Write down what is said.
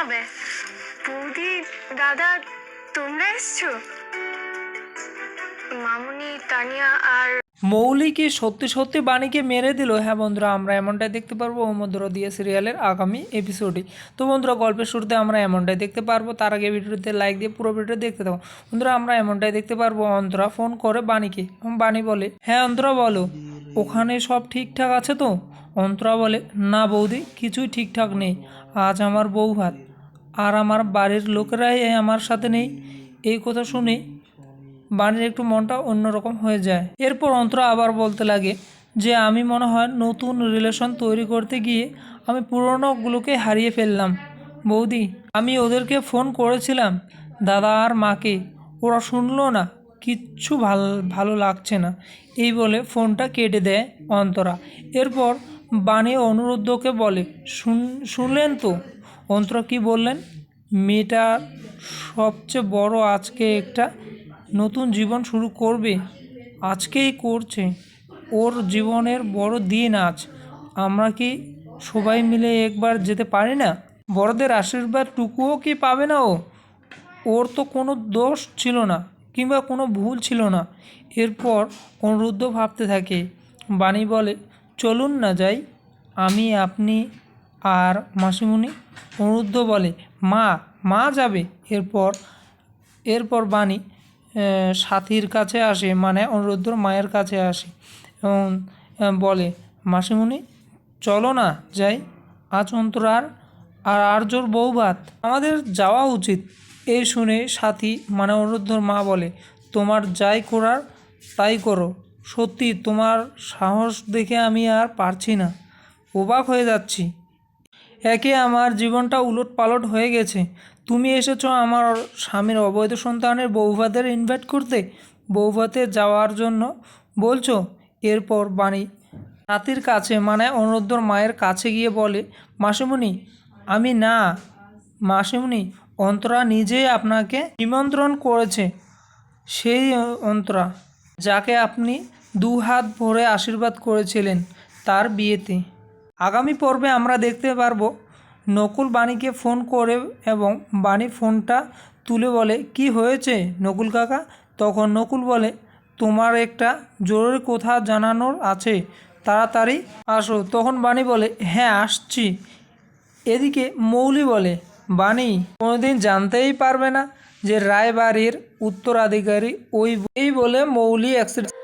হবে। বৌদি, দাদা, তোমরা এসছো? মামুনি, তানিয়া আর মৌলিকে সত্যি সত্যি বাণীকে মেরে দিল। হ্যাঁ বন্ধুরা, আমরা এমনটাই দেখতে পারব মধুর দিয়ে সিরিয়ালের আগামী এপিসোডে তো বন্ধুরা, গল্পের শুরুতে আমরা এমনটাই দেখতে পারব। তার আগে ভিডিওতে লাইক দিয়ে পুরো ভিডিও দেখতে থাকো। বন্ধুরা, আমরা এমনটাই দেখতে পারব অন্তরা ফোন করে বাণীকে। বাণী বলে হ্যাঁ অন্তরা বলো। ওখানে সব ঠিকঠাক আছে তো? অন্তরা বলে, না বৌদি, কিছুই ঠিকঠাক নেই। আজ আমার বউ ভাত। আর আমার বাড়ির লোকেরাই আমার সাথে নেই। এই কথা শুনে বাণীর একটু মনটা অন্যরকম হয়ে যায়। এরপর অন্তরা আবার বলতে লাগে যে, আমি মনে হয় নতুন রিলেশন তৈরি করতে গিয়ে আমি পুরনোগুলোকে হারিয়ে ফেললাম। বৌদি, আমি ওদেরকে ফোন করেছিলাম, দাদা আর মাকে, ওরা শুনলো না, কিচ্ছু ভালো, ভালো লাগছে না। এই বলে ফোনটা কেটে দেয় অন্তরা। এরপর বাণী অনুরুদ্ধকে বলে, শুন, শুনলেন তো? অন্তরা কি বললেন? মেয়েটার সবচেয়ে বড় আজকে একটা নতুন জীবন শুরু করবে। আজকেই করছে। ওর জীবনের বড় দিন আজ। আমরা কি সবাই মিলে একবার যেতে পারি না? বড়দের আশীর্বাদ টুকুও কি পাবে না ও? ওর তো কোনো দোষ ছিল না, কিংবা কোনো ভুল ছিল না। এরপর অনুরুদ্ধ ভাবতে থাকে। বাণী বলে, চলুন না যাই। আমি, আপনি আর মাসিমণি অনুরুদ্ধ বলে, মা মা যাবে। এরপর এরপর বাণী সাথীর কাছে আসে মানে অনুরুদ্ধর মায়ের কাছে আসে এবং বলে, মাসিমণি, চলো না, যাই। আজ অন্তরার আর আর্যর বউ ভাত আমাদের যাওয়া উচিত। এই শুনে সাথী মানে অনুরুদ্ধর মা বলে, তোমার যাই করার, তাই করো। সত্যি, তোমার সাহস দেখে আমি আর পারছি না। অবাক হয়ে যাচ্ছি। একে আমার জীবনটা উলট পালট হয়ে গেছে। তুমি এসেছ আমার স্বামীর অবৈধ সন্তানের বৌভাতের ইনভাইট করতে? বৌভাতে যাওয়ার জন্য বলছো? এরপর বাণী নাতির কাছে মানে অনুরুদ্ধর মায়ের কাছে গিয়ে বলে, মাসিমণি, আমি না, মাসিমণি, অন্তরা নিজেই আপনাকে নিমন্ত্রণ করেছে। সেই অন্তরা, যাকে আপনি দু হাত ভরে আশীর্বাদ করেছিলেন তার বিয়েতে। আগামী পর্বে আমরা দেখতে পারব নকুল বাণীকে ফোন করে এবং বাণী ফোনটা তুলে বলে, কি হয়েছে নকুল কাকা? তখন নকুল বলে, তোমার একটা জরুরি কথা জানানোর আছে, তাড়াতাড়ি আসো। তখন বাণী বলে হ্যাঁ আসছি। এদিকে মৌলি বলে, বাণী, কোনোদিন জানতেই পারবে না যে রায়বাড়ির উত্তরাধিকারী ওই বলে মৌলি অ্যাক্সিডেন্ট